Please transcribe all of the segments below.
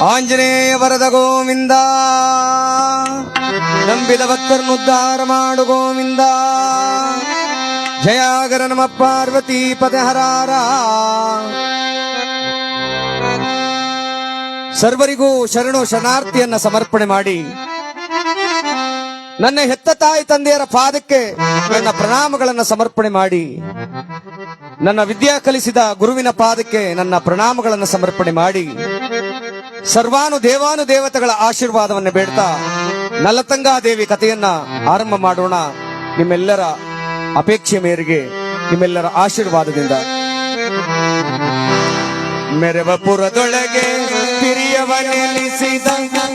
ಆಂಜನೇಯ ವರದ ಗೋವಿಂದ. ನಂಬಿದ ಭಕ್ತರನ್ನು ಉದ್ಧಾರ ಮಾಡು ಗೋವಿಂದ. ಜಯಾಗರ ನಮ ಪಾರ್ವತಿ ಪದಹರಾರ. ಸರ್ವರಿಗೂ ಶರಣು ಶರಣಾರ್ಥಿಯನ್ನ ಸಮರ್ಪಣೆ ಮಾಡಿ. ನನ್ನ ಹೆತ್ತ ತಾಯಿ ತಂದೆಯರ ಪಾದಕ್ಕೆ ನನ್ನ ಪ್ರಣಾಮಗಳನ್ನು ಸಮರ್ಪಣೆ ಮಾಡಿ. ನನ್ನ ವಿದ್ಯಾ ಕಲಿಸಿದ ಗುರುವಿನ ಪಾದಕ್ಕೆ ನನ್ನ ಪ್ರಣಾಮಗಳನ್ನು ಸಮರ್ಪಣೆ ಮಾಡಿ. ಸರ್ವಾನು ದೇವಾನು ದೇವತೆಗಳ ಆಶೀರ್ವಾದವನ್ನು ಬೇಡ್ತಾ ನಲತಂಗಾದೇವಿ ಕಥೆಯನ್ನ ಆರಂಭ ಮಾಡೋಣ. ನಿಮ್ಮೆಲ್ಲರ ಅಪೇಕ್ಷೆ ಮೇರೆಗೆ, ನಿಮ್ಮೆಲ್ಲರ ಆಶೀರ್ವಾದದಿಂದ. ಮೆರವಪುರದೊಳಗೆ ಪಿರಿಯವ ನೆಲೆಸಿದ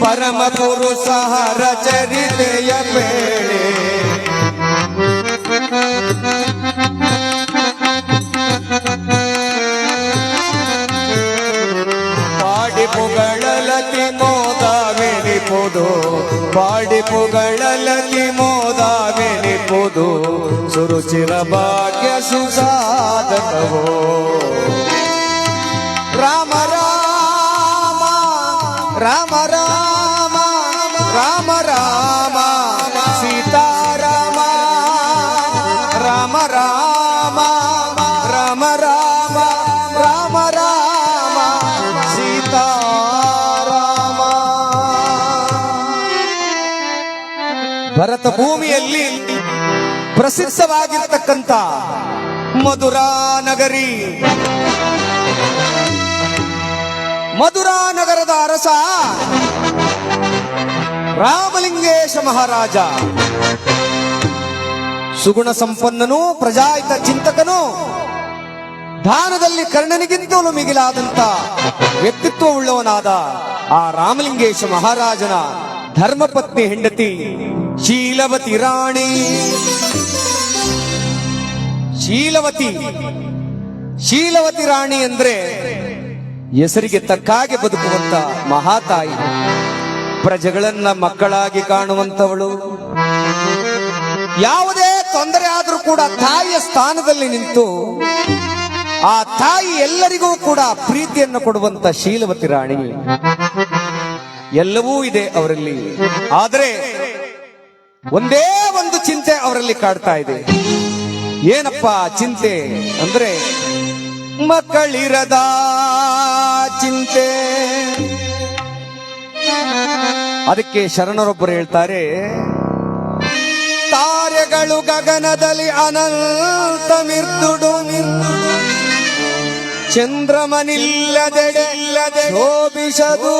ಪರಮ ಪುರುಷ ಹರ ಚರಿತೆಯ ಬೇಳೆ. ಮೋದವೆನಿಪುದು ಪಾಡಿ ಮೋದ ಮೋದವೆನಿಪುದು ಸುರುಚಿರ ಭಾಗ್ಯ ಸುಸಾಧಕವೋ. ರಾಮ ರಾಮ ರಾಮ ರಾಮ. ಭರತ ಭೂಮಿಯಲ್ಲಿ ಪ್ರಸಿದ್ಧವಾಗಿರ್ತಕ್ಕಂಥ ಮಧುರಾ ನಗರಿ. ಮಧುರಾ ನಗರದ ಅರಸ ರಾಮಲಿಂಗೇಶ ಮಹಾರಾಜ. ಸುಗುಣ ಸಂಪನ್ನನು ಪ್ರಜಾಹಿತ ಚಿಂತಕನು, ದಾನದಲ್ಲಿ ಕರ್ಣನಿಗಿಂತಲೂ ಮಿಗಿಲಾದಂತ ವ್ಯಕ್ತಿತ್ವವುಳ್ಳವನಾದ ಆ ರಾಮಲಿಂಗೇಶ ಮಹಾರಾಜನ ಧರ್ಮಪತ್ನಿ ಹೆಂಡತಿ. ಶೀಲವತಿ ರಾಣಿ. ಶೀಲವತಿ ಶೀಲವತಿ ರಾಣಿ ಅಂದ್ರೆ ಹೆಸರಿಗೆ ತಕ್ಕಾಗೆ ಬದುಕುವಂತ ಮಹಾತಾಯಿ. ಪ್ರಜೆಗಳನ್ನ ಮಕ್ಕಳಾಗಿ ಕಾಣುವಂತವಳು ಯಾವುದೇ ತೊಂದರೆ ಆದರೂ ಕೂಡ ತಾಯಿಯ ಸ್ಥಾನದಲ್ಲಿ ನಿಂತು ಆ ತಾಯಿ ಎಲ್ಲರಿಗೂ ಕೂಡ ಪ್ರೀತಿಯನ್ನು ಕೊಡುವಂತ ಶೀಲವತಿ ರಾಣಿ. ಎಲ್ಲವೂ ಇದೆ ಅವರಲ್ಲಿ. ಆದರೆ ಒಂದೇ ಒಂದು ಚಿಂತೆ ಅವರಲ್ಲಿ ಕಾಡ್ತಾ ಇದೆ. ಏನಪ್ಪ ಚಿಂತೆ ಅಂದ್ರೆ ಮಕ್ಕಳಿರದ ಚಿಂತೆ. ಅದಕ್ಕೆ ಶರಣರೊಬ್ಬರು ಹೇಳ್ತಾರೆ, ತಾರೆಗಳು ಗಗನದಲ್ಲಿ ಅನಂತ ಮಿರ್ದುಡು ಚಂದ್ರಮನಿಲ್ಲದೆಡೆ ಶೋಭಿಸದು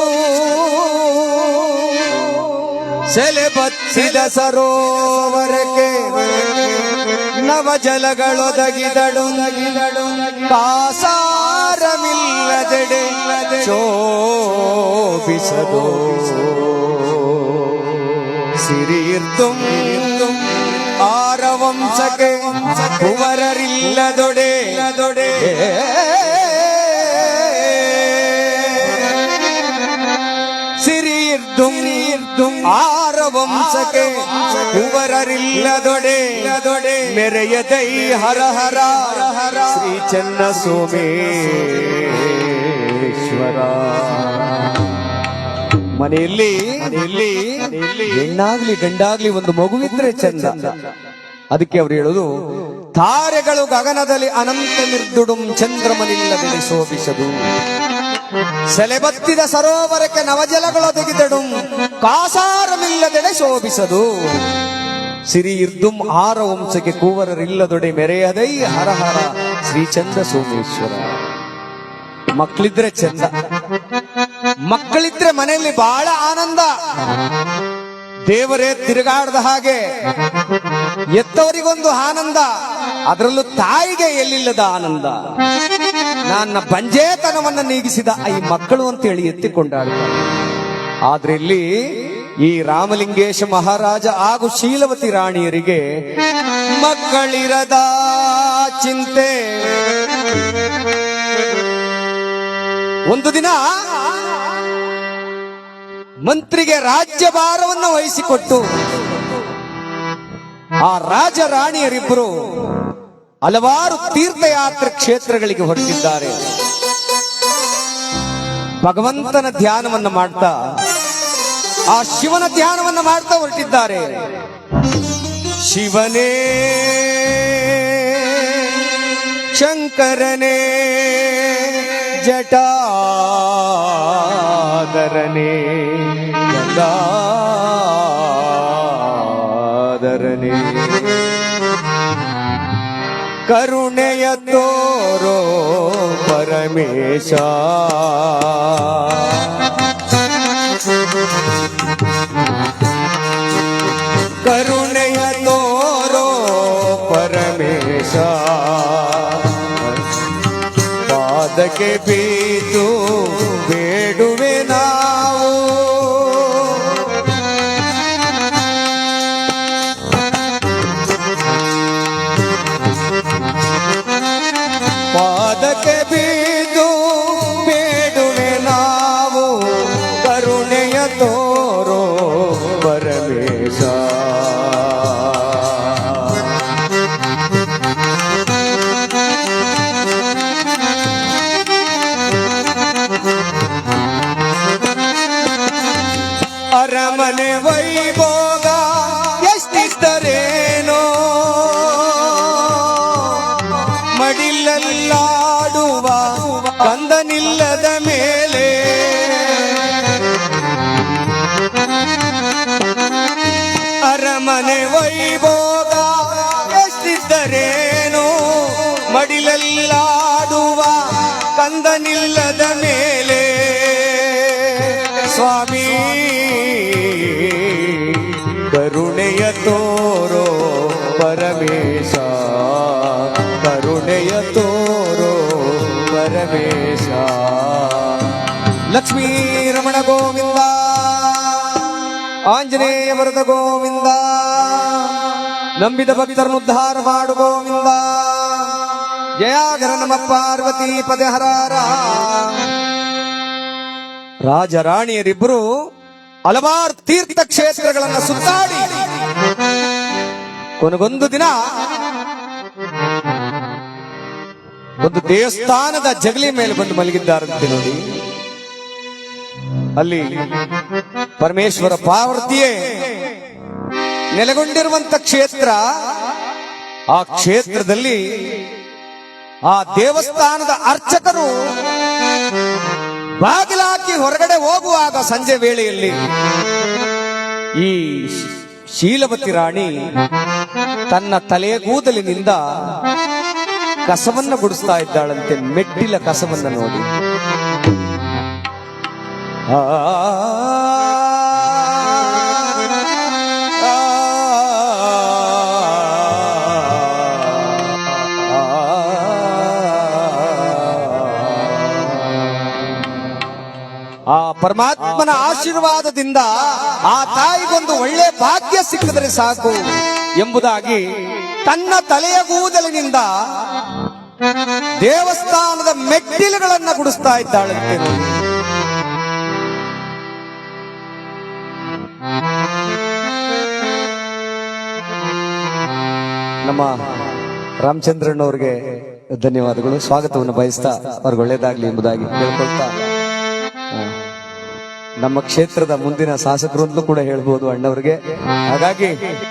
ಸೆಲೆ ಬತ್ತಿದ ಸರೋವರಕ್ಕೆ ನವ ಜಲಗಳೊದಗಿದಳು. ಕಾಸಾರಮಿಲ್ಲದೆಡೆ ಶೋಭಿಸದು. ಸಿರಿಯಿರ್ದುಂ ಆರವಂಶಕ್ಕೆ ಕುವರರಿಲ್ಲದೊಡೆ. ದೊಡೆ ಆರವಂಶಕ್ಕೆ ಕುವರರಿಲ್ಲದೊಡೆ ದೊಡೆ ಮೆರೆಯದೈ ಹರ ಹರ ಹರ ಶ್ರೀ ಚೆನ್ನ ಸೋಮೇಶ್ವರ. ಮನೆಯಲ್ಲಿ ಮನೆಯಲ್ಲಿ ಹೆಣ್ಣಾಗ್ಲಿ ಗಂಡಾಗ್ಲಿ ಒಂದು ಮಗುವಿದ್ರೆ ಚಂದ. ಅದಕ್ಕೆ ಅವ್ರು ಹೇಳೋದು ತಾರೆಗಳು ಗಗನದಲ್ಲಿ ಅನಂತ ನಿರ್ದುಡುಂ ಚಂದ್ರಮನಿಲ್ಲದೆ ಶೋಭಿಸದು ಸೆಲೆಬತ್ತಿದ ಸರೋವರಕ್ಕೆ ನವಜಲಗಳ ತೆಗೆದಡುಂ. ಕಾಸಾರಮಿಲ್ಲದೆಡೆ ಶೋಭಿಸದು. ಸಿರಿ ಇರ್ದುಂ ಆರ ವಂಶಕ್ಕೆ ಕೂವರರಿಲ್ಲದೊಡೆ ಮೆರೆಯದೈ ಹರ ಹರ ಶ್ರೀ ಚಂದ. ಸೋಮೇಶ್ವರ ಮಕ್ಕಳಿದ್ರೆ ಚಂದ ಮಕ್ಕಳಿದ್ರೆ ಮನೆಯಲ್ಲಿ ಬಹಳ ಆನಂದ. ದೇವರೇ ತಿರುಗಾಡದ ಹಾಗೆ ಎತ್ತವರಿಗೊಂದು ಆನಂದ. ಅದರಲ್ಲೂ ತಾಯಿಗೆ ಎಲ್ಲಿಲ್ಲದ ಆನಂದ. ನನ್ನ ಬಂಜೇತನವನ್ನು ನೀಗಿಸಿದ ಈ ಮಕ್ಕಳು ಅಂತೇಳಿ ಎತ್ತಿಕೊಂಡಾಡ್ತಾರೆ ಆದ್ರೆ ಇಲ್ಲಿ ಈ ರಾಮಲಿಂಗೇಶ ಮಹಾರಾಜ ಹಾಗೂ ಶೀಲವತಿ ರಾಣಿಯರಿಗೆ ಮಕ್ಕಳಿರದ ಚಿಂತೆ. ಒಂದು ದಿನ ಮಂತ್ರಿಗೆ ರಾಜ್ಯಭಾರವನ್ನು ವಹಿಸಿಕೊಟ್ಟು ಆ ರಾಜ ರಾಣಿಯರಿಬ್ಬರು ಹಲವಾರು ತೀರ್ಥಯಾತ್ರೆ ಕ್ಷೇತ್ರಗಳಿಗೆ ಹೊರಟಿದ್ದಾರೆ. ಭಗವಂತನ ಧ್ಯಾನವನ್ನ ಮಾಡ್ತಾ, ಆ ಶಿವನ ಧ್ಯಾನವನ್ನು ಮಾಡ್ತಾ ಹೊರಟಿದ್ದಾರೆ. ಶಿವನೇ, ಶಂಕರನೇ, ಜಟಾದರನೇ ಗಂಗಾಧರನೇ ಕರುಣೆಯ ತೋರೋ ಪರಮೇಶ ಕರುಣೆಯ ತೋರೋ ಪರಮೇಶ ಪಾದಕ್ಕೆ ಬೀತು ಪರಮೇಶ ಕಂದನಿಲ್ಲದ ಮೇಲೆ ಸ್ವಾಮಿ, ಕರುಣೆಯ ತೋರೋ ಪರಮೇಶ, ಕರುಣೆಯ ತೋರೋ ಪರಮೇಶ. ಲಕ್ಷ್ಮೀ ರಮಣ ಗೋವಿಂದ, ಆಂಜನೇಯ ವರದ ಗೋವಿಂದ, ನಂಬಿದ ಭಕ್ತರನ್ನು ಉದ್ಧಾರ ಮಾಡು ಗೋವಿಂದ. ಜಯಾಗರ ನಮ ಪಾರ್ವತಿ ಪದಹರಾರ ರಾಜ ರಾಣಿಯರಿಬ್ಬರು ಹಲವಾರು ತೀರ್ಥ ಕ್ಷೇತ್ರಗಳನ್ನ ಸುತ್ತಾಡಿ. ಕೊನೆಗೊಂದು ದಿನ ಒಂದು ದೇವಸ್ಥಾನದ ಜಗಲಿ ಮೇಲೆ ಬಂದು ಮಲಗಿದ್ದಾರಂತೆ ನೋಡಿ. ಅಲ್ಲಿ ಪರಮೇಶ್ವರ ಪಾರ್ವತಿಯೇ ನೆಲೆಗೊಂಡಿರುವಂತ ಕ್ಷೇತ್ರ, ಆ ಕ್ಷೇತ್ರದಲ್ಲಿ ಆ ದೇವಸ್ಥಾನದ ಅರ್ಚಕರು ಬಾಗಿಲಾಕಿ ಹೊರಗಡೆ ಹೋಗುವಾಗ ಸಂಜೆ ವೇಳೆಯಲ್ಲಿ ಈ ಶೀಲವತಿ ರಾಣಿ ತನ್ನ ತಲೆಗೂದಲಿನಿಂದ ಕಸವನ್ನ ಗುಡಿಸ್ತಾ ಇದ್ದಾಳಂತೆ, ಮೆಟ್ಟಿಲ ಕಸವನ್ನು ನೋಡಿ. ಆ ಪರಮಾತ್ಮನ ಆಶೀರ್ವಾದದಿಂದ ಆ ತಾಯಿಗೊಂದು ಒಳ್ಳೆ ಭಾಗ್ಯ ಸಿಕ್ಕಿದ್ರೆ ಸಾಕು ಎಂಬುದಾಗಿ ತನ್ನ ತಲೆಯ ಕೂದಲಿನಿಂದ ದೇವಸ್ಥಾನದ ಮೆಟ್ಟಿಲುಗಳನ್ನ ಗುಡಿಸ್ತಾ ಇದ್ದಾಳೆ. ನಮ್ಮ ರಾಮಚಂದ್ರಣ್ಣವ್ರಿಗೆ ಧನ್ಯವಾದಗಳು ಸ್ವಾಗತವನ್ನು ಬಯಸ್ತಾ ಅವ್ರಿಗೆ ಒಳ್ಳೇದಾಗ್ಲಿ ಎಂಬುದಾಗಿ ಹೇಳ್ಕೊಳ್ತಾ ನಮ್ಮ ಕ್ಷೇತ್ರದ ಮುಂದಿನ ಶಾಸಕರು ಅಂತಲೂ ಕೂಡ ಹೇಳ್ಬೋದು ಅಣ್ಣವ್ರಿಗೆ. ಹಾಗಾಗಿ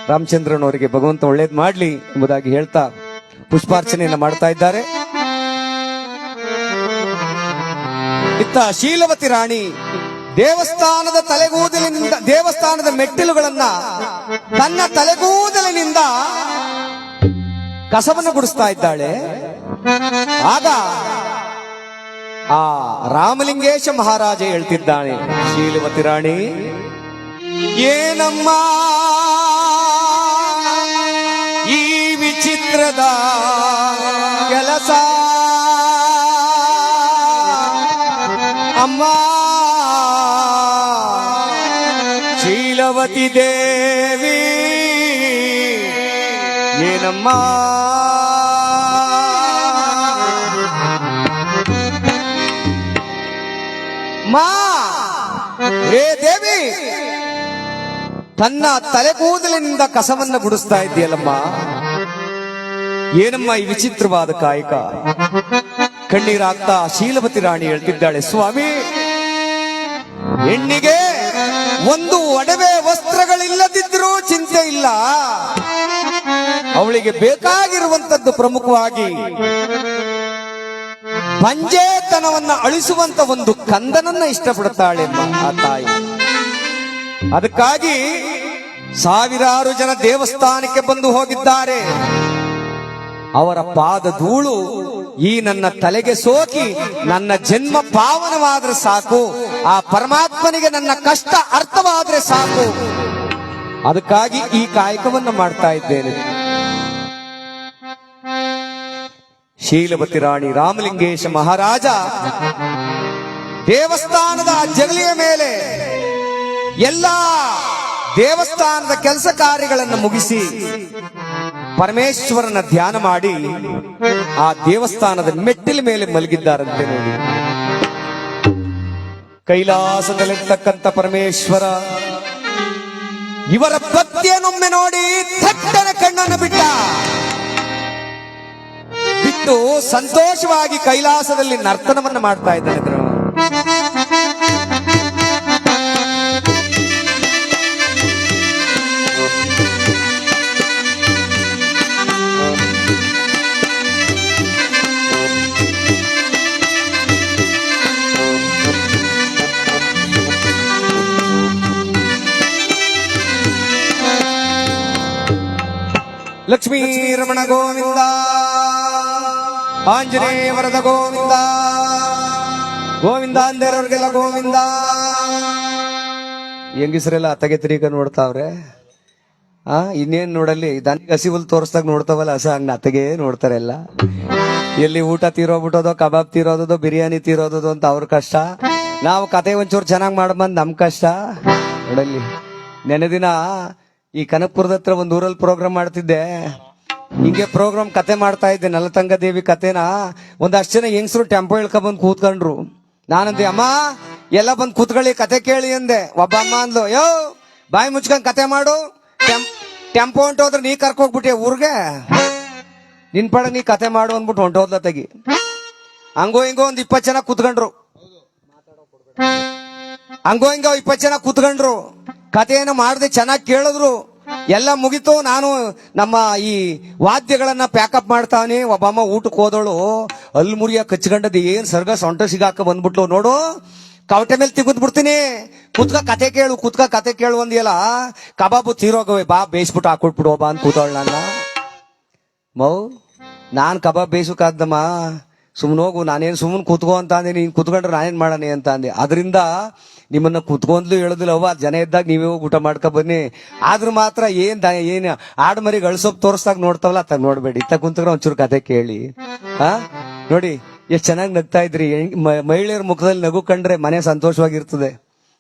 ರಾಮಚಂದ್ರನವರಿಗೆ ಭಗವಂತ ಒಳ್ಳೇದ್ ಮಾಡ್ಲಿ ಎಂಬುದಾಗಿ ಹೇಳ್ತಾ ಪುಷ್ಪಾರ್ಚನೆಯನ್ನ ಮಾಡ್ತಾ ಇದ್ದಾರೆ. ಇತ್ತ ಶೀಲವತಿ ರಾಣಿ ದೇವಸ್ಥಾನದ ತಲೆಗೂದಲಿನಿಂದ ದೇವಸ್ಥಾನದ ಮೆಟ್ಟಿಲುಗಳನ್ನ ತನ್ನ ತಲೆಗೂದಲಿನಿಂದ ಕಸವನ್ನು ಗುಡಿಸ್ತಾ ಇದ್ದಾಳೆ. ಆಗ ಆ ರಾಮಲಿಂಗೇಶ ಮಹಾರಾಜ ಹೇಳ್ತಿದ್ದಾನೆ. ಶೀಲವತಿ ರಾಣಿ ಏನಮ್ಮ ಈ ವಿಚಿತ್ರದ ಕೆಲಸ ಅಮ್ಮ ಶೀಲವತಿ ದೇವಿ ಏನಮ್ಮ ಮಾ. ಹೇ ದೇವಿ, ತನ್ನ ತಲೆ ಕೂದಲಿನಿಂದ ಕಸವನ್ನ ಗುಡಿಸ್ತಾ ಇದ್ದೀಯಲ್ಲಮ್ಮ. ಏನಮ್ಮ ಈ ವಿಚಿತ್ರವಾದ ಕಾಯಕ? ಕಣ್ಣೀರಾಗ್ತಾ ಶೀಲವತಿ ರಾಣಿ ಹೇಳ್ತಿದ್ದಾಳೆ, ಸ್ವಾಮಿ, ಹೆಣ್ಣಿಗೆ ಒಂದು ಒಡವೆ ವಸ್ತ್ರಗಳಿಲ್ಲದಿದ್ರೂ ಚಿಂತೆ ಇಲ್ಲ. ಅವಳಿಗೆ ಬೇಕಾಗಿರುವಂತದ್ದು ಪ್ರಮುಖವಾಗಿ ಪಂಜೇತನವನ್ನ ಅಳಿಸುವಂತ ಒಂದು ಕಂದನನ್ನ ಇಷ್ಟಪಡುತ್ತಾಳೆ ಆ ತಾಯಿ. ಅದಕ್ಕಾಗಿ ಸಾವಿರಾರು ಜನ ದೇವಸ್ಥಾನಕ್ಕೆ ಬಂದು ಹೋಗಿದ್ದಾರೆ. ಅವರ ಪಾದ ಧೂಳು ಈ ನನ್ನ ತಲೆಗೆ ಸೋಕಿ ನನ್ನ ಜನ್ಮ ಪಾವನವಾದ್ರೆ ಸಾಕು, ಆ ಪರಮಾತ್ಮನಿಗೆ ನನ್ನ ಕಷ್ಟ ಅರ್ಥವಾದ್ರೆ ಸಾಕು. ಅದಕ್ಕಾಗಿ ಈ ಕಾಯಕವನ್ನು ಮಾಡ್ತಾ ಇದ್ದೇನೆ. ಶೀಲವತಿ ರಾಣಿ ರಾಮಲಿಂಗೇಶ ಮಹಾರಾಜ ದೇವಸ್ಥಾನದ ಜಗಲಿಯ ಮೇಲೆ ಎಲ್ಲ ದೇವಸ್ಥಾನದ ಕೆಲಸ ಕಾರ್ಯಗಳನ್ನು ಮುಗಿಸಿ ಪರಮೇಶ್ವರನ ಧ್ಯಾನ ಮಾಡಿ ಆ ದೇವಸ್ಥಾನದ ಮೆಟ್ಟಿಲ ಮೇಲೆ ಮಲಗಿದ್ದಾರಂತೆ ನೋಡಿ. ಕೈಲಾಸದಲ್ಲಿರ್ತಕ್ಕಂಥ ಪರಮೇಶ್ವರ, ಇವರ ಭಕ್ತಿಯನ್ನೊಮ್ಮೆ ನೋಡಿ ತಟ್ಟನ ಕಣ್ಣನ್ನು ಬಿಟ್ಟ. ಬಿಟ್ಟು ಸಂತೋಷವಾಗಿ ಕೈಲಾಸದಲ್ಲಿ ನರ್ತನವನ್ನು ಮಾಡ್ತಾ ಇದ್ದಾನೆ. ಲಕ್ಷ್ಮೀ ರಮಣ ಗೋವಿಂದ ಆಂಜನೇಯ ವರದ ಗೋವಿಂದ. ಗೋವಿಂದ ಅಂದೇರವ್ರಿಗೆಲ್ಲ ಗೋವಿಂದ. ಹೆಂಗಿಸ್ರೆಲ್ಲ ಅತ್ತಗೆ ನೋಡ್ತಾವ್ರೆ. ಆ, ಇನ್ನೇನ್ ನೋಡಲ್ಲಿ? ದನಿಗೆ ಹಸಿ ಹುಲ್ ತೋರಿಸ್ದಾಗ ನೋಡ್ತಾವಲ್ಲ ಹಸ ಹಂಗ ಅತ್ತಗೆ ನೋಡ್ತಾರೆ ಎಲ್ಲ. ಎಲ್ಲಿ ಊಟ ತೀರೋಗ್ಬಿಟ್ಟೋದೋ ಕಬಾಬ್ ತೀರೋದೋ ಬಿರಿಯಾನಿ ತೀರೋದೋ ಅಂತ ಅವ್ರ ಕಷ್ಟ. ನಾವು ಕತೆ ಒಂಚೂರು ಚೆನ್ನಾಗಿ ಮಾಡ್ಬಂದ್ ನಮ್ ಕಷ್ಟ. ನೋಡಲ್ಲಿ ನೆನೆ ದಿನ ಈ ಕನಕಪುರದ ಹತ್ರ ಒಂದು ಊರಲ್ಲಿ ಪ್ರೋಗ್ರಾಮ್ ಮಾಡ್ತಿದ್ದೆ. ಹಿಂಗೆ ಪ್ರೋಗ್ರಾಮ್ ಕತೆ ಮಾಡ್ತಾ ಇದ್ದೆ, ನಲತಂಗ ದೇವಿ ಕತೆನ. ಒಂದಷ್ಟು ಜನ ಹೆಂಗಸರು ಟೆಂಪೋ ಇಳ್ಕೊಂಡ್ ಬಂದು ಕೂತ್ಕೊಂಡ್ರು. ನಾನಂದೆ, ಅಮ್ಮ, ಎಲ್ಲ ಬಂದ್ ಕೂತ್ಕೊಳ್ಳಿ, ಕತೆ ಕೇಳಿ ಅಂದೆ. ಒಬ್ಬ ಅಮ್ಮ ಅಂದ್ಲು, ಯೋ, ಬಾಯಿ ಮುಚ್ಕೊಂಡ್ ಕತೆ ಮಾಡು. ಟೆಂಪೋ ಹೊಂಟೋದ್ರೆ ನೀ ಕರ್ಕೋಗ್ಬಿಟ್ಟೆ ಊರ್ಗೆ. ನಿನ್ ಪಡ ನೀ ಕತೆ ಮಾಡು ಅಂದ್ಬಿಟ್ಟು ಹೊಂಟೋದ್ಲ ತೆಗಿ ಹಂಗೋ ಹಿಂಗೋ ಒಂದ್ ಇಪ್ಪತ್ತು ಜನ ಕೂತ್ಕೊಂಡ್ರು. ಹಂಗೋ ಹಿಂಗೋ ಇಪ್ಪತ್ತು ಜನ ಕೂತ್ಕೊಂಡ್ರು. ಕಥೆಯನ್ನು ಮಾಡದೆ ಚೆನ್ನಾಗಿ ಕೇಳಿದ್ರು. ಎಲ್ಲ ಮುಗಿತು, ನಾನು ನಮ್ಮ ಈ ವಾದ್ಯಗಳನ್ನ ಪ್ಯಾಕಪ್ ಮಾಡ್ತಾನೆ. ಒಬ್ಬಮ್ಮ ಊಟಕ್ಕೆ ಹೋದಳು. ಅಲ್ಲಿ ಮುರಿಯ ಕಚ್ಕೊಂಡದ್ದು ಏನ್ ಸರ್ಗ ಸೊಂಟ ಸಿಗಾಕ ಬಂದ್ಬಿಟ್ಲು ನೋಡು. ಕವಟೆ ಮೇಲೆ ತಿಗುದ್ ಬಿಡ್ತೀನಿ. ಕುತ್ಕ, ಕತೆ ಕೇಳು, ಕುತ್ಕ, ಕತೆ ಕೇಳು ಅಂದಿಯಲ್ಲ. ಕಬಾಬು ತೀರೋಗವೆ, ಬಾ, ಬೇಯಿಸ್ಬಿಟ್ಟು ಹಾಕೊಟ್ಬಿಡು ಬಾ ಅಂತ ಕೂತವಳು ನನ್ನ. ಮೌ, ನಾನ್ ಕಬಾಬ್ ಬೇಯಿಸೋಕಾದ್ದಮ್ಮ ಸುಮ್ಮನೆ ಹೋಗು, ನಾನೇನು ಸುಮ್ಮನೆ ಕೂತ್ಕೋ ಅಂತ ಅಂದೆ, ನೀನು ಕೂತ್ಕೊಂಡ್ರೆ ನಾನೇನು ಮಾಡೋಣ ಅಂತ ಅಂದೆ. ಅದರಿಂದ ನಿಮ್ಮನ್ನ ಕೂತ್ಕೊಂಡ್ಲು ಹೇಳೋದಿಲ್ಲ, ಅವ್ವ, ಜನ ಇದ್ದಾಗ ನೀವೇ ಊಟ ಮಾಡ್ಕೊ ಬನ್ನಿ. ಆದ್ರೂ ಮಾತ್ರ ಏನ್ ಏನು ಆಡ್ ಮರಿ ಗಳಿಸೋಪ್ ತೋರಿಸ್ದಾಗ ನೋಡ್ತಾವಲ್ಲ ಅತ್ತಾಗ ನೋಡ್ಬೇಡಿ. ಇತ್ತ ಕುಂತ್ರೆ ಒಂಚೂರು ಕತೆ ಕೇಳಿ. ಹಾ ನೋಡಿ, ಎಷ್ಟ್ ಚೆನ್ನಾಗಿ ನಗ್ತಾ ಇದ್ರಿ. ಮಹಿಳೆಯರ ಮುಖದಲ್ಲಿ ನಗು ಕಂಡ್ರೆ ಮನೆ ಸಂತೋಷವಾಗಿರ್ತದೆ.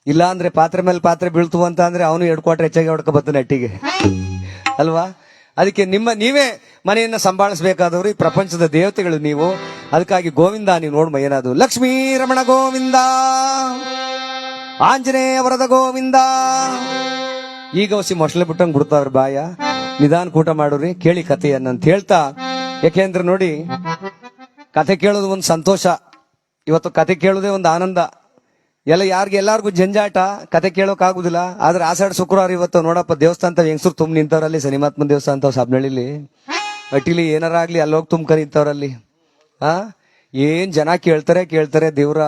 ಇಲ್ಲ ಅಂದ್ರೆ ಪಾತ್ರೆ ಮೇಲೆ ಪಾತ್ರೆ ಬೀಳ್ತು ಅಂತ ಅಂದ್ರೆ ಅವನು ಎರಡು ಕ್ವಾಟ್ರ್ ಹೆಚ್ಚಾಗಿ ಹೊಡ್ಕೊ ಬರ್ತಾನೆ ಅಟ್ಟಿಗೆ. ಅಲ್ವಾ? ಅದಕ್ಕೆ ನಿಮ್ಮ, ನೀವೇ ಮನೆಯನ್ನ ಸಂಭಾಳಿಸಬೇಕಾದವರು ಈ ಪ್ರಪಂಚದ ದೇವತೆಗಳು ನೀವು. ಅದಕ್ಕಾಗಿ ಗೋವಿಂದ, ನೀವು ನೋಡ್ಮ ಏನಾದ್ರು. ಲಕ್ಷ್ಮೀ ರಮಣ ಗೋವಿಂದ. ಆಂಜನೇಯ ವರದ ಗೋವಿಂದ. ಈಗ ಹೊಸಿ ಮೊಸಳೆ ಬಿಟ್ಟಂಗ್ ಬಿಡ್ತಾವ್ರಿ ಬಾಯ. ನಿಧಾನ ಕೂಟ ಮಾಡೋರಿ, ಕೇಳಿ ಕಥೆಯನ್ನ ಅಂತ ಹೇಳ್ತಾ. ಯಾಕೆಂದ್ರೆ ನೋಡಿ ಕತೆ ಕೇಳೋದು ಒಂದು ಸಂತೋಷ. ಇವತ್ತು ಕತೆ ಕೇಳೋದೇ ಒಂದು ಆನಂದ. ಎಲ್ಲ ಯಾರಿಗೆ ಎಲ್ಲಾರ್ಗು ಜಂಜಾಟ, ಕತೆ ಕೇಳೋಕ್ ಆಗುದಿಲ್ಲ. ಆದ್ರೆ ಆಷಾಢ ಶುಕ್ರವಾರ ಇವತ್ತು ನೋಡಪ್ಪ ದೇವಸ್ಥಾನ ಹೆಂಗಸರು ತುಂಬ ನಿಂತವ್ರಲ್ಲಿ. ಸಿನಿಮಾತ್ಮ ದೇವಸ್ಥಾನ ಅಂತ ಸಾಬ್ನಳ್ಳಿಲಿ. ಅಟ್ಟಿಲಿ ಏನಾರ ಆಗ್ಲಿ ಅಲ್ಲೋಗಿ ತುಂಬ ನಿಂತವ್ರಲ್ಲಿ. ಆ? ಏನ್ ಜನ ಕೇಳ್ತಾರೆ ಕೇಳ್ತಾರೆ, ದೇವ್ರ,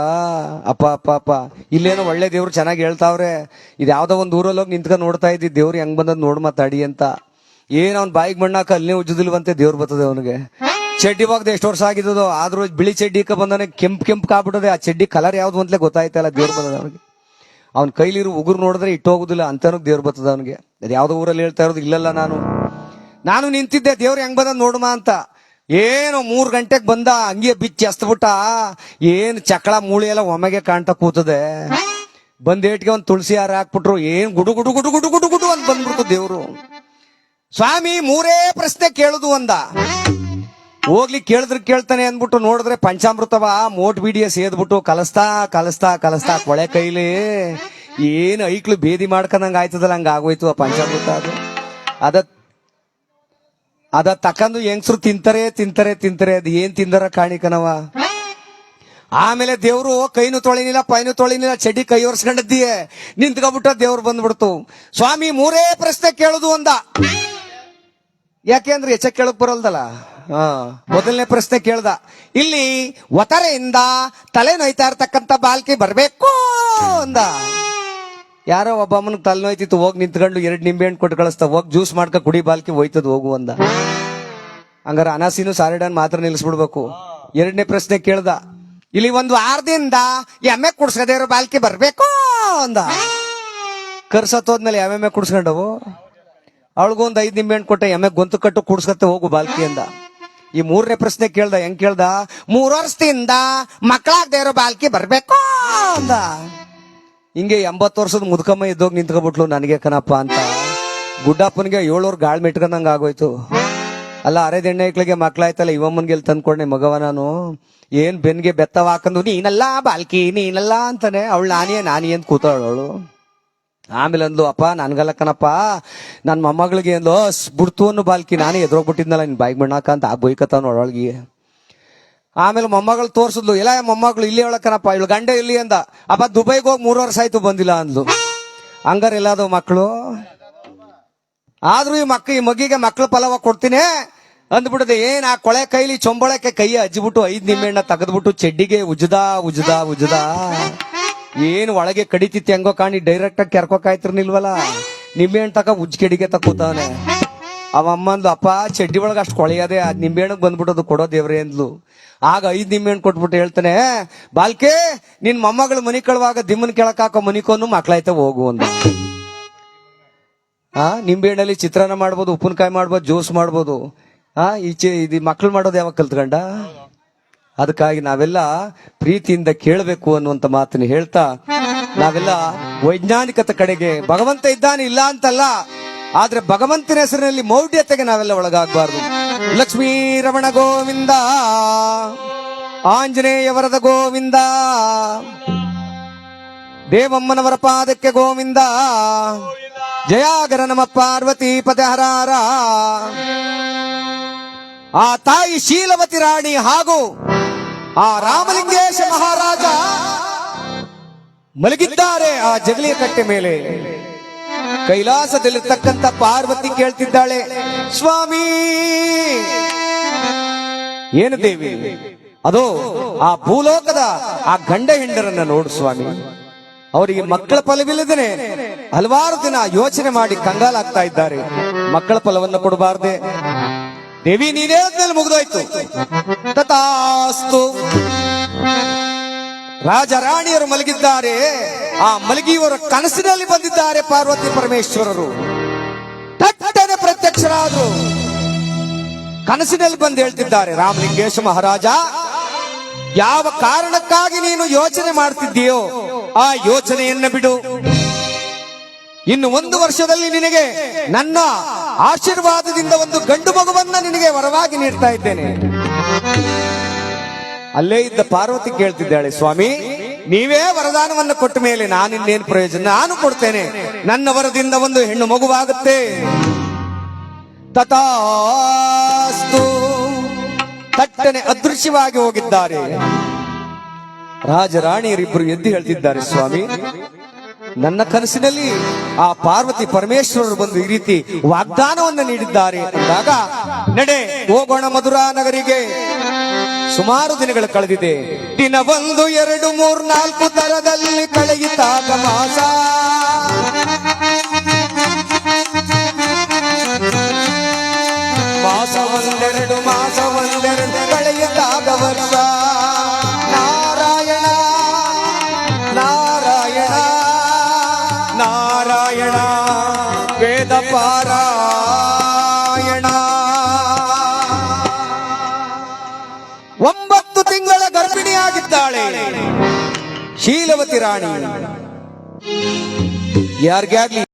ಅಪ್ಪ ಅಪ್ಪ ಅಪ್ಪ. ಇಲ್ಲೇನೋ ಒಳ್ಳೆ ದೇವ್ರು ಚೆನ್ನಾಗಿ ಹೇಳ್ತಾವ್ರೆ. ಇದು ಯಾವ್ದೋ ಒಂದು ಊರಲ್ಲಿ ಹೋಗಿ ನಿಂತ್ಕೊಂಡು ನೋಡ್ತಾ ಇದ್ದಿ ದೇವ್ರು ಹೆಂಗ್ ಬಂದದ್ ನೋಡ್ ಮಾತಾಡಿ ಅಂತ. ಏನ್ ಅವ್ನ ಬಾಯಿಗೆ ಮಣ್ಣಾಕ ಅಲ್ಲಿ ಉಜ್ಜುದಿಲ್ವಂತೆ ದೇವ್ರು ಬರ್ತದೆ ಅವನಿಗೆ. ಚಡ್ಡಿ ಬಾಗ್ದು ಎಷ್ಟು ವರ್ಷ ಆಗಿದ್ದು ಆದ್ರೂ ಬಿಳಿ ಚಡ್ಡಿ ಬಂದಾನೆ ಕೆಂಪ್ ಕೆಂಪ್ ಕಾಬಿಟ್ಟದೆ. ಆ ಚಡ್ಡಿ ಕಲರ್ ಯಾವ್ದು ಅಂತಲೇ ಗೊತ್ತಾಯ್ತಲ್ಲ? ದೇವ್ರು ಬಂದದ ಅವನಿಗೆ. ಅವ್ನ ಕೈಲಿರೋ ಉಗುರು ನೋಡಿದ್ರೆ ಇಟ್ಟೋಗುದಿಲ್ಲ ಅಂತನೂ ದೇವ್ರು ಬರ್ತದ ಅವನಿಗೆ. ಅದು ಯಾವ್ದೋ ಊರಲ್ಲಿ ಹೇಳ್ತಾ ಇರೋದು ಇಲ್ಲಲ್ಲ ನಾನು. ನಾನು ನಿಂತಿದ್ದೆ, ದೇವ್ರು ಹೆಂಗ್ ಬಂದ ನೋಡಮ್ಮ ಅಂತ. ಏನು ಮೂರ್ ಗಂಟೆಗೆ ಬಂದ, ಹಂಗೆ ಬಿಚ್ಚಿ ಎಸ್ತಬಿಟ್ಟ ಏನ್ ಚಕಳ ಮೂಳಿ ಎಲ್ಲ ಒಮ್ಮೆಗೆ ಕಾಣ್ತಾ ಕೂತದೆ. ಬಂದೇಟ್ಗೆ ಒಂದ್ ತುಳಸಿ ಹಾರ ಹಾಕ್ಬಿಟ್ರು. ಏನ್ ಗುಡು ಗುಡು ಗುಡು ಗುಡು ಗುಡು ಗುಡು ಅಂತ ಬಂದ್ಬಿಡ್ತು ದೇವ್ರು. ಸ್ವಾಮಿ, ಮೂರೇ ಪ್ರಶ್ನೆ ಕೇಳುದು ಅಂದ ಹೋಗ್ಲಿ, ಕೇಳಿದ್ರೆ ಕೇಳ್ತಾನೆ ಅಂದ್ಬಿಟ್ಟು ನೋಡಿದ್ರೆ ಪಂಚಾಮೃತವ ಮೋಟ್ ಬಿಡಿಯ ಸೇದ್ಬಿಟ್ಟು ಕಲಸ್ತಾ ಕಲಸ್ತಾ ಕಲಸ್ತಾ ಕೊಳೆ ಕೈಲಿ. ಏನು ಐಕ್ಳು ಭೇದಿ ಮಾಡ್ಕೊಂಡಂಗ ಆಯ್ತದಲ್ಲ, ಹಂಗ ಆಗೋಯ್ತು ಆ ಪಂಚಾಮೃತ ಅದು. ಅದ ಅದ ತಕ್ಕಂದು ಹೆಂಗಸರು ತಿಂತಾರೆ ತಿಂತಾರೆ ತಿಂತಾರೆ. ಅದು ಏನ್ ತಿಂದಾರ ಕಾಣಿಕನವ ಆಮೇಲೆ ದೇವ್ರು ಕೈನು ತೊಳಿನಿಲ್ಲ, ಪೈನು ತೊಳಿನಿಲ್ಲ, ಚಡ್ಡಿ ಕೈ ಒರ್ಸ್ಕೊಂಡಿದ್ದೀಯೆ. ನಿಂತ್ಕೊಬಿಟ್ಟ ದೇವ್ರು ಬಂದ್ಬಿಡ್ತು. ಸ್ವಾಮಿ ಮೂರೇ ಪ್ರಶ್ನೆ ಕೇಳುದು ಅಂದ ಯಾಕೆ ಅಂದ್ರೆ ಹೆಚ್ಚ ಕೇಳಕ್ ಬರಲ್ದಲ್ಲ? ಮೊದಲನೇ ಪ್ರಶ್ನೆ ಕೇಳ್ದ. ಇಲ್ಲಿ ಒತರೆಯಿಂದ ತಲೆ ನೋಯ್ತಾ ಇರ್ತಕ್ಕಂತ ಬಾಲ್ಕಿ ಬರ್ಬೇಕು ಅಂದ. ಯಾರೋ ಒಬ್ಬ ಅಮ್ಮನಿಗೆ ತಲೆ ನೋಯ್ತಿತ್ತು, ಹೋಗಿ ನಿಂತ್ಕೊಂಡು ಎರಡು ನಿಂಬೆ ಹಣ್ಣು ಕೊಟ್ಟು ಕಳಿಸ್ತಾ, ಹೋಗಿ ಜ್ಯೂಸ್ ಮಾಡ್ಕ ಕುಡಿ ಬಾಲ್ಕಿ ಹೋಯ್ತದ ಹೋಗು ಅಂದ. ಹಂಗಾರ ಅನಾಸಿನೂ ಸಾರಿಡನ್ ಮಾತ್ರ ನಿಲ್ಲಿಸ್ಬಿಡ್ಬೇಕು. ಎರಡನೇ ಪ್ರಶ್ನೆ ಕೇಳ್ದ. ಇಲ್ಲಿ ಒಂದು ವಾರದಿಂದ ಎಮ್ಮೆ ಕುಡ್ಸ್ಕದೇ ಇರೋ ಬಾಲ್ಕಿ ಬರ್ಬೇಕು ಅಂದ. ಕರ್ಸತ್ತೋದ್ಮೇಲೆ ಎಮ್ಮೆ ಕುಡ್ಸ್ಕೊಂಡವು? ಅವಳಿಗೊಂದು ಐದು ನಿಂಬೆ ಹಣ್ಣು ಕೊಟ್ಟೆ ಎಮ್ಮೆ ಗೊಂತು ಕಟ್ಟು ಕುಡ್ಸ್ಕತ್ತೆ ಹೋಗು ಬಾಲ್ಕಿ ಅಂದ. ಈ ಮೂರನೇ ಪ್ರಶ್ನೆ ಕೇಳ್ದ, ಹೆಂಗ್ ಕೇಳ್ದ? ಮೂರ್ ವರ್ಷದಿಂದ ಮಕ್ಕಳಾಗದೆ ಇರೋ ಬಾಲ್ಕಿ ಬರ್ಬೇಕು ಅಂದ. ಹಿಂಗೆ ಎಂಬತ್ತು ವರ್ಷದ ಮುದುಕಮ್ಮ ಇದ್ದೋಗಿ ನಿಂತ್ಕೊಬಿಟ್ಲು ನನಗೆ ಕಣಪ್ಪ ಅಂತ. ಗುಡ್ಡಪ್ಪನಿಗೆ ಏಳೂರು ಗಾಳ್ ಮೆಟ್ಕೊಂಡಂಗ ಆಗೋಯ್ತು. ಅಲ್ಲ ಅರೆದ ಐಕ್ಳಿಗೆ ಮಕ್ಳಾಯ್ತಲ್ಲ, ಇವಮ್ಮನ್ಗೆ ಇಲ್ಲಿ ತಂದ್ಕೊಂಡೆ ಮಗವ ನಾನು. ಏನ್ ಬೆನ್ಗೆ ಬೆತ್ತವ ಹಾಕಂದು, ನೀನಲ್ಲ ಬಾಲ್ಕಿ, ನೀನಲ್ಲ ಅಂತಾನೆ. ಅವಳು ನಾನೇ ನಾನಿ ಅಂತ ಕೂತಾಳು ಅವಳು. ಆಮೇಲೆ ಅಂದ್ಲು ಅಪ್ಪ, ನನ್ಗಲ್ಲ ಕಣಪ್ಪ. ನನ್ನ ಮೊಮ್ಮಗಳಿಗೆ ಅಂದ್ಲು ಬುಡ್ತು ಅನ್ನೋ ಬಾಲ್ಕಿ ನಾನೇ ಎದ್ರೋಗ್ಬಿಟ್ಟಿದ್ನಲ್ಲ, ನಿನ್ ಬಾಯಿಗೆ ಮಣ್ಣಾಕ ಅಂತ ಆ ಬೈಕತ್ತಾವ ಒಳಗೆ ಆಮೇಲೆ ಮೊಮ್ಮಗಳು ತೋರ್ಸಿದ್ಲು ಎಲ್ಲ ಮೊಮ್ಮಗಳು ಇಲ್ಲಿ ಹೇಳಕ್ಕನಪ್ಪ ಇವಳು ಗಂಡ ಇಲ್ಲಿ ಅಂದ. ಅಪ್ಪ, ದುಬೈಗೆ ಹೋಗಿ ಮೂರು ವರ್ಷ ಆಯ್ತು ಬಂದಿಲ್ಲ ಅಂದ್ಲು. ಹಂಗಾರ ಎಲ್ಲಾದವು ಮಕ್ಕಳು ಆದ್ರೂ ಈ ಮಕ್ಕ ಈ ಮಗಿಗೆ ಮಕ್ಳು ಪಲವ ಕೊಡ್ತೀನಿ ಅಂದ್ಬಿಡದೆ, ಏನ್ ಆ ಕೊಳೆ ಕೈಲಿ ಚೊಂಬಳಕ್ಕೆ ಕೈ ಹಜ್ಜಿಬಿಟ್ಟು ಐದ್ ನಿಂಬೆಹಣ್ಣ ತೆಗೆದ್ಬಿಟ್ಟು, ಚೆಡ್ಡಿಗೆ ಉಜ್ಜದ ಉಜ್ಜದ ಉಜ್ಜದ. ಏನ್ ಒಳಗೆ ಕಡಿತಿತ್ತು ಹೆಂಗೋ ಕಾಣಿ ಡೈರೆಕ್ಟ್ ಆಗಿ ಕೆರ್ಕೋಕಾಯ್ತಿರ್ನಿಲ್ವಲ್ಲ ನಿಂಬೆಹಣ್ಣು ತಕ ಉಜ್ಜಿ ಕೆಡಿಗೆ ತಕ್ಕೋತಾನೆ. ಅವ ಅಮ್ಮಂದು, ಅಪ್ಪ, ಚಡ್ಡಿ ಒಳಗೆ ಅಷ್ಟು ಕೊಳೆಯದೆ, ಅದ್ ನಿಂಬೆಹಣ್ಣಿಗೆ ಬಂದ್ಬಿಟ್ಟದು ಕೊಡೋ ದೇವ್ರೆ ಅಂದ್ಲು. ಆಗ ಐದ್ ನಿಂಬೆಹಣ್ಣು ಕೊಟ್ಬಿಟ್ಟು ಹೇಳ್ತಾನೆ ಬಾಲ್ಕೆ, ನಿನ್ ಮೊಮ್ಮಗಳು ಮನಿ ಕಳುವಾಗ ದಿಮ್ಮನ್ ಕೆಳಕ್ ಹಾಕೋ ಮನಿಕೋನು ಮಕ್ಳಾಯ್ತ ಹೋಗು ಅಂದ. ಆ, ನಿಂಬೆಹಣ್ಣಲ್ಲಿ ಚಿತ್ರಾನ್ನ ಮಾಡ್ಬೋದು, ಉಪ್ಪಿನಕಾಯಿ ಮಾಡ್ಬೋದು, ಜ್ಯೂಸ್ ಮಾಡ್ಬೋದು. ಆ, ಈಚೆ ಇದು ಮಕ್ಳು ಮಾಡೋದು ಯಾವಾಗ ಕಲ್ತ್ಕೊಂಡ? ಅದಕ್ಕಾಗಿ ನಾವೆಲ್ಲ ಪ್ರೀತಿಯಿಂದ ಕೇಳಬೇಕು ಅನ್ನುವಂತ ಮಾತನ್ನು ಹೇಳ್ತಾ, ನಾವೆಲ್ಲ ವೈಜ್ಞಾನಿಕತೆ ಕಡೆಗೆ ಭಗವಂತ ಇದ್ದಾನೆ ಇಲ್ಲ ಅಂತಲ್ಲ, ಆದ್ರೆ ಭಗವಂತನ ಹೆಸರಿನಲ್ಲಿ ಮೌಢ್ಯತೆಗೆ ನಾವೆಲ್ಲ ಒಳಗಾಗಬಾರ್ದು. ಲಕ್ಷ್ಮೀ ರಮಣ ಗೋವಿಂದ, ಆಂಜನೇಯ ವರದ ಗೋವಿಂದ, ದೇವಮ್ಮನವರ ಪಾದಕ್ಕೆ ಗೋವಿಂದ ಜಯಾಗರ ನಮ ಪಾರ್ವತಿ ಪದಹರಾರ ಆ ತಾಯಿ ಶೀಲವತಿ ರಾಣಿ ಹಾಗೂ ಆ ರಾಮಲಿಂಗೇಶ ಮಹಾರಾಜ ಮಲಗಿದ್ದಾರೆ ಆ ಜಗಲಿಯ ಕಟ್ಟೆ ಮೇಲೆ. ಕೈಲಾಸದಲ್ಲಿರ್ತಕ್ಕಂಥ ಪಾರ್ವತಿ ಕೇಳ್ತಿದ್ದಾಳೆ, ಸ್ವಾಮಿ, ಏನು ದೇವಿ? ಅದು ಆ ಭೂಲೋಕದ ಆ ಗಂಡ ಹೆಂಡರನ್ನ ನೋಡು ಸ್ವಾಮಿ. ಅವರಿಗೆ ಮಕ್ಕಳ ಫಲವಿಲ್ಲದೇನೆ ಹಲವಾರು ದಿನ ಯೋಚನೆ ಮಾಡಿ ಕಂಗಾಲಾಗ್ತಾ ಇದ್ದಾರೆ. ಮಕ್ಕಳ ಫಲವನ್ನು ಕೊಡಬಾರ್ದೆ. ದೇವಿ, ನೀನೇ ಆದ್ಮೇಲೆ ಮುಗಿದೋಯ್ತು. ತಥಾಸ್ತು. ರಾಜ ರಾಣಿಯರು ಮಲಗಿದ್ದಾರೆ. ಆ ಮಲಗಿಯವರ ಕನಸಿನಲ್ಲಿ ಬಂದಿದ್ದಾರೆ ಪಾರ್ವತಿ ಪರಮೇಶ್ವರರು. ತಟ್ಟನೆ ಪ್ರತ್ಯಕ್ಷರಾದ್ರು. ಕನಸಿನಲ್ಲಿ ಬಂದು ಹೇಳ್ತಿದ್ದಾರೆ, ರಾಮಲಿಂಗೇಶ ಮಹಾರಾಜ, ಯಾವ ಕಾರಣಕ್ಕಾಗಿ ನೀನು ಯೋಚನೆ ಮಾಡ್ತಿದ್ದೀಯೋ ಆ ಯೋಚನೆಯನ್ನ ಬಿಡು. ಇನ್ನು ಒಂದು ವರ್ಷದಲ್ಲಿ ನಿನಗೆ ನನ್ನ ಆಶೀರ್ವಾದದಿಂದ ಒಂದು ಗಂಡು ಮಗುವನ್ನ ನಿನಗೆ ವರವಾಗಿ ನೀಡ್ತಾ ಇದ್ದೇನೆ. ಅಲ್ಲೇ ಇದ್ದ ಪಾರ್ವತಿ ಕೇಳ್ತಿದ್ದಾಳೆ, ಸ್ವಾಮಿ, ನೀವೇ ವರದಾನವನ್ನು ಕೊಟ್ಟ ಮೇಲೆ ನಾನಿನ್ನೇನು ಪ್ರಯೋಜನ? ನಾನು ಕೊಡ್ತೇನೆ. ನನ್ನ ವರದಿಂದ ಒಂದು ಹೆಣ್ಣು ಮಗುವಾಗುತ್ತೆ. ತಥಾಸ್ತು. ತಟ್ಟನೆ ಅದೃಶ್ಯವಾಗಿ ಹೋಗಿದ್ದಾರೆ. ರಾಜರಾಣಿಯರಿಬ್ಬರು ಎದ್ದು ಹೇಳ್ತಿದ್ದಾರೆ, ಸ್ವಾಮಿ ನನ್ನ ಕನಸಿನಲ್ಲಿ ಆ ಪಾರ್ವತಿ ಪರಮೇಶ್ವರರು ಬಂದು ಈ ರೀತಿ ವಾಗ್ದಾನವನ್ನು ನೀಡಿದ್ದಾರೆ ಅಂದಾಗ ನಡೆ ಹೋಗೋಣ ಮಧುರಾ ನಗರಿಗೆ ಸುಮಾರು ದಿನಗಳು ಕಳೆದಿದೆ. ದಿನ ಒಂದು ಎರಡು ಮೂರು ನಾಲ್ಕು ತರದಲ್ಲಿ ಕಳೆಯಿತಾಗ ಮಾಸ. ಪಾರಾಯಣ. ಒಂಬತ್ತು ತಿಂಗಳ ಗರ್ಭಿಣಿಯಾಗಿದ್ದಾಳೆ. ಶೀಲವತಿ ರಾಣಿ. ಯಾರಿಗಾಗ್ಲಿ